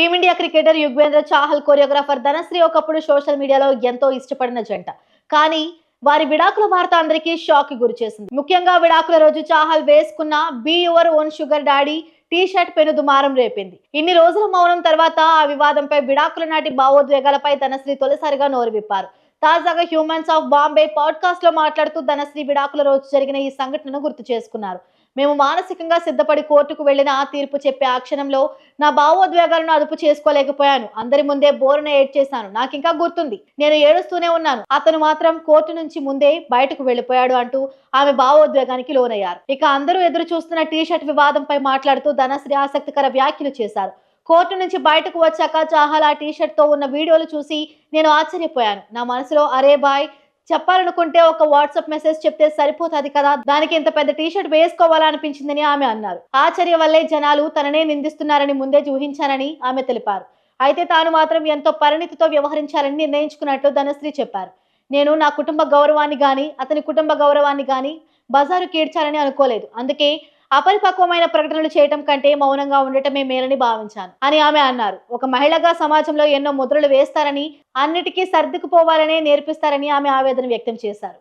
Team India cricketer Yuzvendra Chahal choreographer Dhanashree ఒకప్పుడు social మీడియాలో ఎంతో ఇష్టపడిన జంట. కానీ వారి విడాకుల వార్త అందరికీ షాక్కి గురి చేసింది. ముఖ్యంగా విడాకుల రోజు చాహల్ వేసుకున్న be your own sugar daddy T shirt పెను దుమారం రేపింది. ఇన్ని రోజుల మౌనం తర్వాత ఆ వివాదంపై విడాకుల నాటి భావోద్వేగాలపై ధనశ్రీ తొలిసారిగా నోరు విప్పారు. తాజాగా హ్యూమన్స్ ఆఫ్ బాంబే పాడ్కాస్ట్లో మాట్లాడుతూ ధనశ్రీ విడాకుల రోజు జరిగిన ఈ సంఘటనను గుర్తు చేసుకున్నారు. మేము మానసికంగా సిద్ధపడి కోర్టుకు వెళ్ళిన ఆ తీర్పు చెప్పే ఆ క్షణంలో నా భావోద్వేగాలను అదుపు చేసుకోలేకపోయాను. అందరి ముందే బోరున ఏడ్ చేశాను నాకు ఇంకా గుర్తుంది. నేను ఏడుస్తూనే ఉన్నాను. అతను మాత్రం కోర్టు నుంచి ముందే బయటకు వెళ్ళిపోయాడు అంటూ ఆమె భావోద్వేగానికి లోనయ్యారు. ఇక అందరూ ఎదురు చూస్తున్న టీ షర్ట్ వివాదంపై మాట్లాడుతూ ధనశ్రీ ఆసక్తికర వ్యాఖ్యలు చేశారు. కోర్టు నుంచి బయటకు వచ్చాక చాహల్ ఆ టీ షర్ట్తో ఉన్న వీడియోలు చూసి నేను ఆశ్చర్యపోయాను. నా మనసులో అరే బాయ్ చెప్పాలనుకుంటే ఒక వాట్సాప్ మెసేజ్ చెప్తే సరిపోతుంది కదా? దానికి ఇంత పెద్ద టీ షర్ట్ వేసుకోవాలనిపించిందని ఆమె అన్నారు. ఆ చర్య వల్లే జనాలు తననే నిందిస్తున్నారని ముందే ఊహించానని ఆమె తెలిపారు. అయితే తాను మాత్రం ఎంతో పరిణితితో వ్యవహరించాలని నిర్ణయించుకున్నట్లు ధనశ్రీ చెప్పారు. నేను నా కుటుంబ గౌరవాన్ని గాని అతని కుటుంబ గౌరవాన్ని గాని బజారు కీడ్చాలని అనుకోలేదు. అందుకే అపరిపక్వమైన ప్రకటనలు చేయటం కంటే మౌనంగా ఉండటమే మేలని భావించాను అని ఆమె అన్నారు. ఒక మహిళగా సమాజంలో ఎన్నో ముద్రలు వేస్తారని అన్నిటికీ సర్దుకుపోవాలనే నేర్పిస్తారని ఆమె ఆవేదన వ్యక్తం చేశారు.